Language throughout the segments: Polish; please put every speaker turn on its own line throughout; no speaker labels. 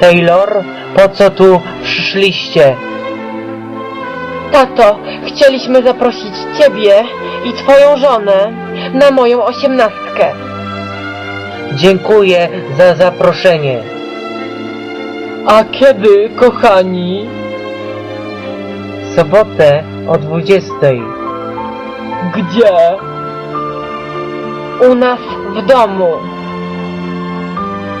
Taylor, po co tu przyszliście?
Tato, chcieliśmy zaprosić ciebie i twoją żonę na moją osiemnastkę.
Dziękuję za zaproszenie.
A kiedy, kochani?
W sobotę o 20.
Gdzie? U nas w domu.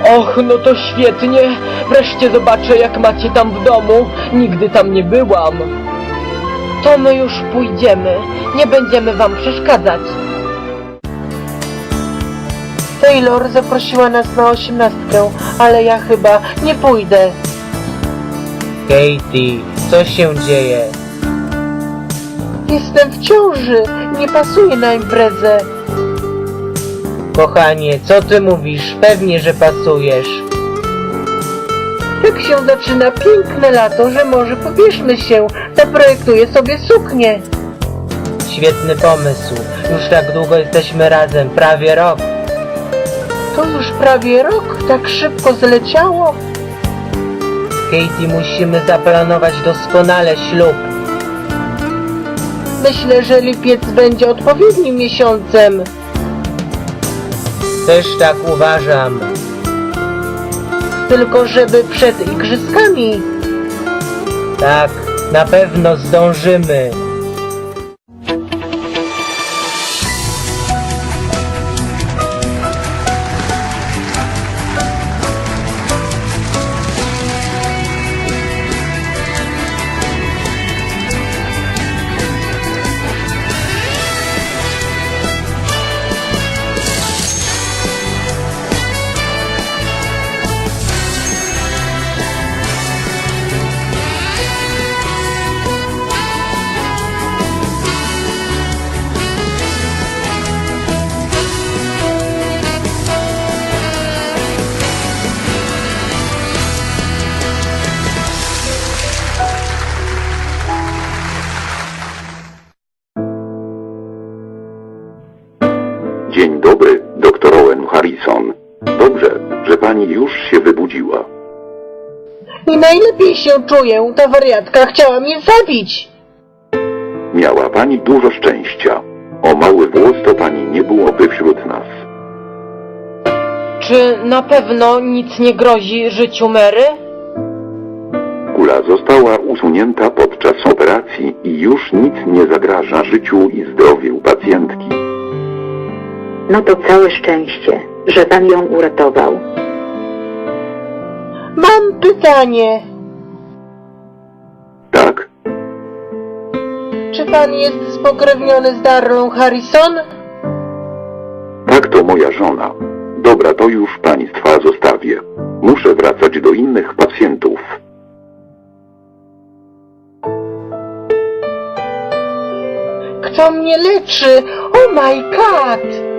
Och, no to świetnie. Wreszcie zobaczę, jak macie tam w domu. Nigdy tam nie byłam. To my już pójdziemy. Nie będziemy wam przeszkadzać. Taylor zaprosiła nas na osiemnastkę, ale ja chyba nie pójdę.
Katie, co się dzieje?
Jestem w ciąży. Nie pasuje na imprezę.
Kochanie, co ty mówisz? Pewnie, że pasujesz.
Tak się zaczyna piękne lato, że może pobierzmy się. Zaprojektuję sobie suknię.
Świetny pomysł. Już tak długo jesteśmy razem, prawie rok.
To już prawie rok, tak szybko zleciało.
Katie, musimy zaplanować doskonale ślub.
Myślę, że lipiec będzie odpowiednim miesiącem.
Też tak uważam.
Tylko żeby przed igrzyskami.
Tak, na pewno zdążymy.
Dobry, doktor Owen Harrison. Dobrze, że pani już się wybudziła.
I najlepiej się czuję. Ta wariatka chciała mnie zabić.
Miała pani dużo szczęścia. O mały włos to pani nie byłoby wśród nas.
Czy na pewno nic nie grozi życiu Mary?
Kula została usunięta podczas operacji i już nic nie zagraża życiu i zdrowiu pacjentki.
No to całe szczęście, że pan ją uratował.
Mam pytanie.
Tak?
Czy pan jest spokrewniony z Darlą Harrison?
Tak to moja żona. Dobra, to już państwa zostawię. Muszę wracać do innych pacjentów.
Kto mnie leczy? Oh my god!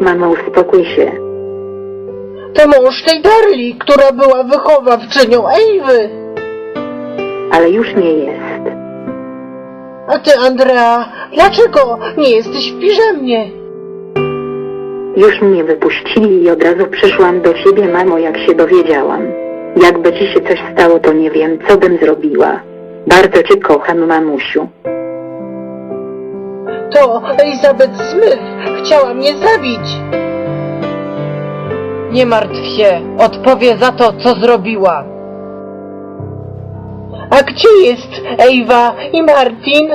Mamo, uspokój się.
To mąż tej Darli, która była wychowawczynią Ewy.
Ale już nie jest.
A ty, Andrea, dlaczego nie jesteś w piżamie?
Już mnie wypuścili i od razu przyszłam do ciebie, mamo, jak się dowiedziałam. Jakby ci się coś stało, to nie wiem, co bym zrobiła. Bardzo cię kocham, mamusiu.
To Elizabeth Smith chciała mnie zabić. Nie martw się, odpowie za to, co zrobiła. A gdzie jest Ewa i Martin?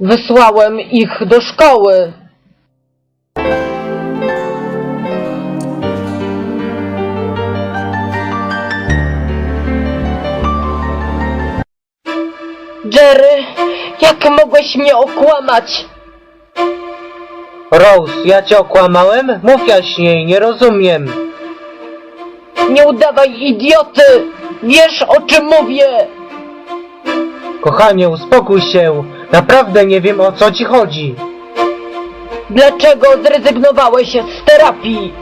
Wysłałem ich do szkoły. Jerry, jak mogłeś mnie okłamać?
Rose, ja cię okłamałem? Mów jaśniej, nie rozumiem.
Nie udawaj idioty! Wiesz o czym mówię!
Kochanie, uspokój się. Naprawdę nie wiem o co ci chodzi.
Dlaczego zrezygnowałeś z terapii?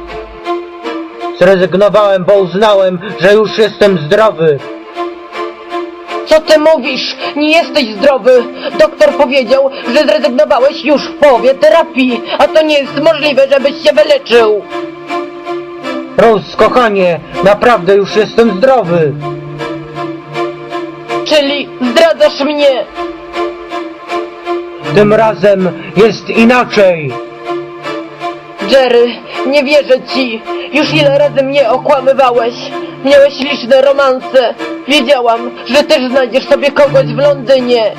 Zrezygnowałem, bo uznałem, że już jestem zdrowy.
Co ty mówisz? Nie jesteś zdrowy. Doktor powiedział, że zrezygnowałeś już w połowie terapii, a to nie jest możliwe, żebyś się wyleczył.
Rose, kochanie, naprawdę już jestem zdrowy.
Czyli zdradzasz mnie!
Tym razem jest inaczej.
Jerry, nie wierzę ci! Już ile razy mnie okłamywałeś! Miałeś liczne romanse! Wiedziałam, że też znajdziesz sobie kogoś w Londynie!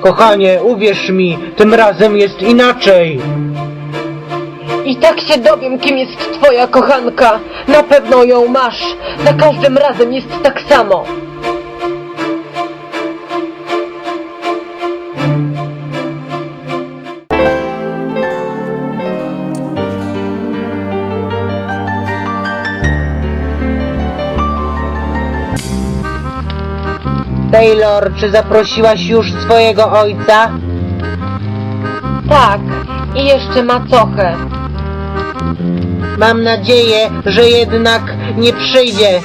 Kochanie, uwierz mi, tym razem jest inaczej.
I tak się dowiem, kim jest twoja kochanka! Na pewno ją masz! Za każdym razem jest tak samo!
Taylor, czy zaprosiłaś już swojego ojca?
Tak, i jeszcze macochę.
Mam nadzieję, że jednak nie przyjdzie.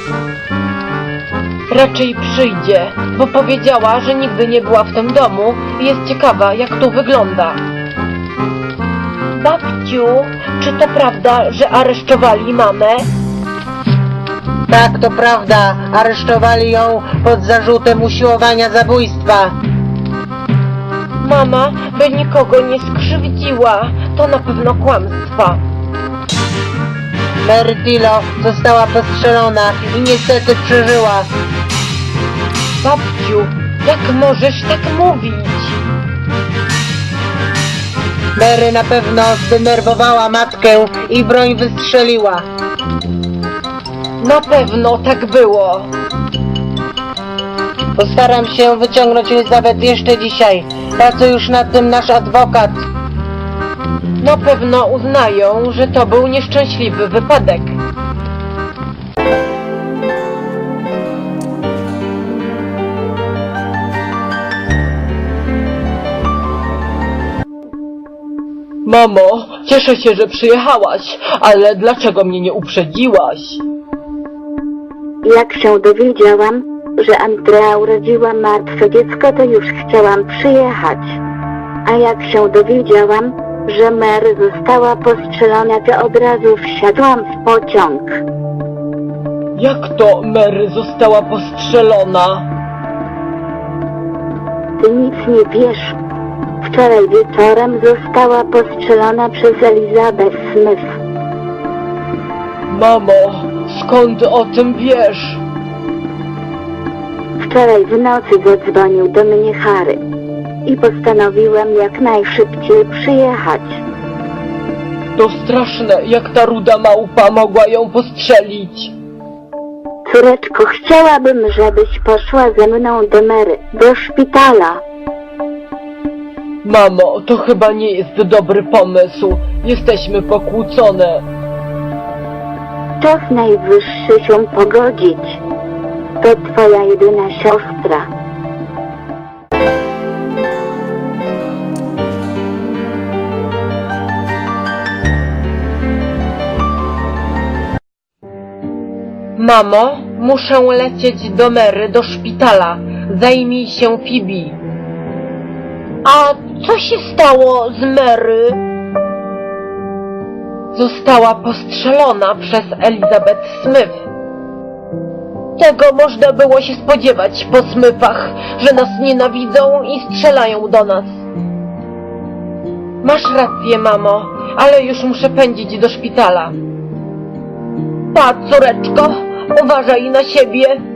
Raczej przyjdzie, bo powiedziała, że nigdy nie była w tym domu i jest ciekawa, jak tu wygląda. Babciu, czy to prawda, że aresztowali mamę?
Tak, to prawda. Aresztowali ją pod zarzutem usiłowania zabójstwa.
Mama by nikogo nie skrzywdziła. To na pewno kłamstwa.
Mary Tilo została postrzelona i niestety przeżyła.
Babciu, jak możesz tak mówić?
Mary na pewno zdenerwowała matkę i broń wystrzeliła.
Na pewno tak było.
Postaram się wyciągnąć Elizabeth jeszcze dzisiaj. Pracuje już nad tym nasz adwokat.
Na pewno uznają, że to był nieszczęśliwy wypadek. Mamo, cieszę się, że przyjechałaś, ale dlaczego mnie nie uprzedziłaś?
Jak się dowiedziałam, że Andrea urodziła martwe dziecko, to już chciałam przyjechać. A jak się dowiedziałam, że Mary została postrzelona, to od razu wsiadłam w pociąg.
Jak to Mary została postrzelona?
Ty nic nie wiesz. Wczoraj wieczorem została postrzelona przez Elizabeth Smith.
Mamo, skąd o tym wiesz?
Wczoraj w nocy zadzwonił do mnie Harry i postanowiłem jak najszybciej przyjechać.
To straszne, jak ta ruda małpa mogła ją postrzelić.
Córeczko, chciałabym, żebyś poszła ze mną do Mary, do szpitala.
Mamo, to chyba nie jest dobry pomysł. Jesteśmy pokłócone.
Czas najwyższy się pogodzić. To twoja jedyna siostra.
Mamo, muszę lecieć do Mary, do szpitala. Zajmij się Phoebe. A co się stało z Mary? Została postrzelona przez Elizabeth Smith. Tego można było się spodziewać po Smyfach, że nas nienawidzą i strzelają do nas. Masz rację, mamo, ale już muszę pędzić do szpitala. Pa, córeczko, uważaj na siebie.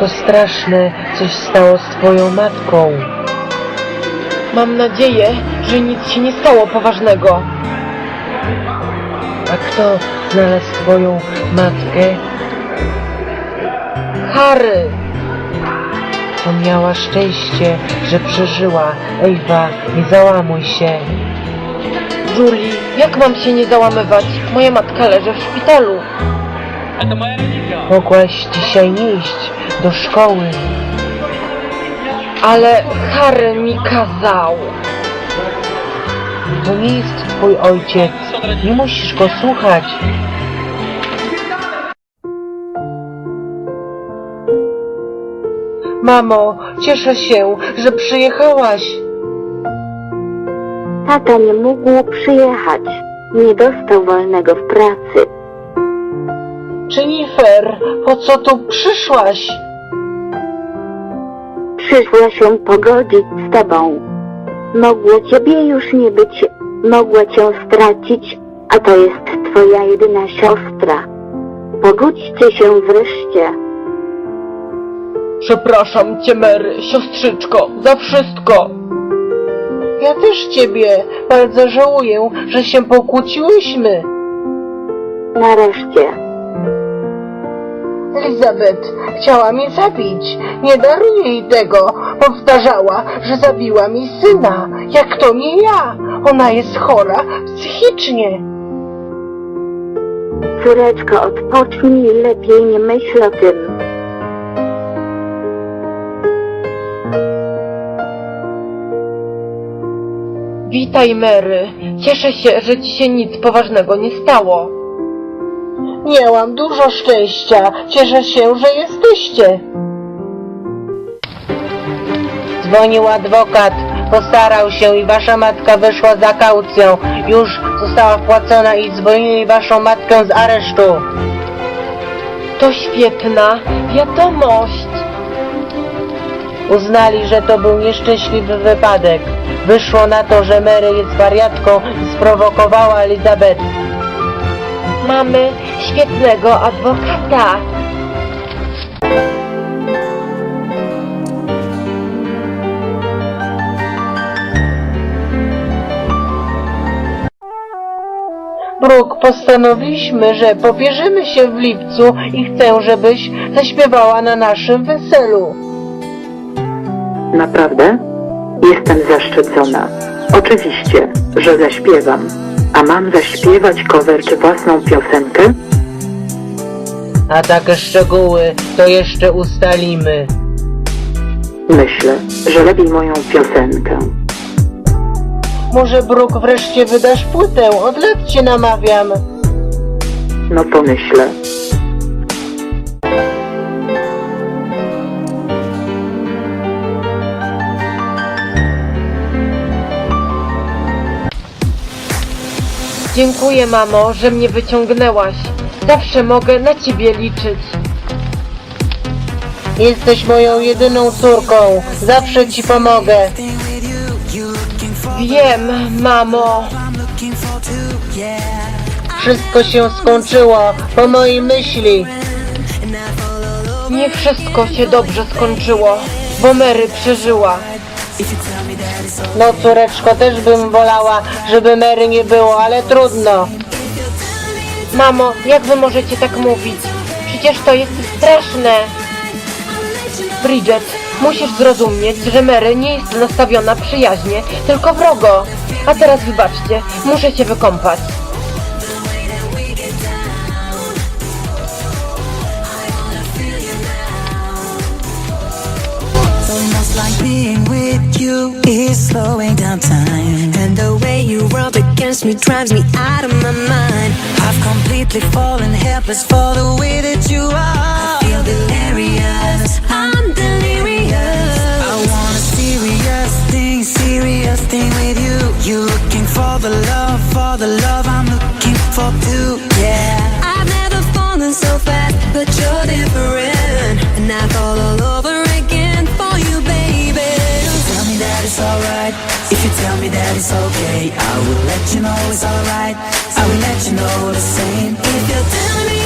To straszne, coś stało z twoją matką.
Mam nadzieję, że nic się nie stało poważnego.
A kto znalazł twoją matkę?
Harry,
To miała szczęście, że przeżyła. Ewa, nie załamuj się.
Julie, jak mam się nie załamywać? Moja matka leży w szpitalu.
Mogłaś dzisiaj nie iść do szkoły.
Ale Harry mi kazał.
To nie jest twój ojciec. Nie musisz go słuchać. Mamo, cieszę się, że przyjechałaś.
Tata nie mógł przyjechać. Nie dostał wolnego w pracy.
Jennifer, po co tu przyszłaś?
Przyszła się pogodzić z tobą. Mogło ciebie już nie być, mogła cię stracić, a to jest twoja jedyna siostra. Pogódźcie się wreszcie.
Przepraszam cię, Mary, siostrzyczko, za wszystko.
Ja też ciebie bardzo żałuję, że się pokłóciłyśmy.
Nareszcie.
Elizabeth chciała mnie zabić. Nie daruję jej tego. Powtarzała, że zabiła mi syna. Jak to nie ja? Ona jest chora psychicznie.
Córeczko, odpocznij, lepiej nie myśl o tym.
Witaj, Mary. Cieszę się, że ci się nic poważnego nie stało.
Miałam dużo szczęścia. Cieszę się, że jesteście. Dzwonił adwokat. Postarał się i wasza matka wyszła za kaucją. Już została wpłacona i zwolnili waszą matkę z aresztu.
To świetna wiadomość.
Uznali, że to był nieszczęśliwy wypadek. Wyszło na to, że Mary jest wariatką i sprowokowała Elizabeth.
Mamy świetnego adwokata.
Brooke, postanowiliśmy, że pobierzemy się w lipcu i chcę, żebyś zaśpiewała na naszym weselu.
Naprawdę? Jestem zaszczycona. Oczywiście, że zaśpiewam. A mam zaśpiewać cover czy własną piosenkę?
A takie szczegóły to jeszcze ustalimy.
Myślę, że lepiej moją piosenkę.
Może Brooke wreszcie wydasz płytę? Od lat cię namawiam.
No pomyślę.
Dziękuję, mamo, że mnie wyciągnęłaś. Zawsze mogę na ciebie liczyć.
Jesteś moją jedyną córką. Zawsze ci pomogę.
Wiem, mamo.
Wszystko się skończyło po mojej myśli.
Nie wszystko się dobrze skończyło, bo Mary przeżyła.
No córeczko, też bym wolała, żeby Mary nie było, ale trudno.
Mamo, jak wy możecie tak mówić? Przecież to jest straszne. Bridget, musisz zrozumieć, że Mary nie jest nastawiona przyjaźnie, tylko wrogo. A teraz wybaczcie, muszę się wykąpać.
Like being with you is slowing down time. And the way you rub against me drives me out of my mind. I've completely fallen helpless for the way that you are. I feel delirious. I'm delirious. I want a serious thing, serious thing with you. You looking for the love, for the love I'm looking for too. Yeah. I've never fallen so fast, but you're different. And I fall all over it's alright. If you tell me that it's okay, I will let you know it's alright. I will let you know the same. If you're telling me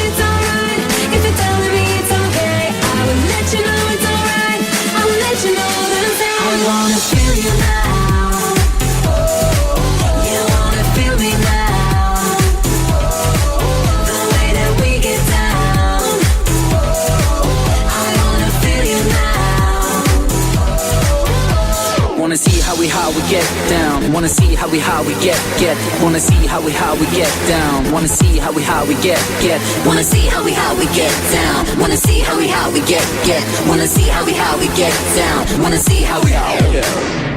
Wanna see how we how we get down. Wanna see how we how we get get. Wanna see how we how we get down. Wanna see how we how we get get.
Wanna see how we how we get down. Wanna see how we how we get get. Wanna see how we how we get down. Wanna see how we how.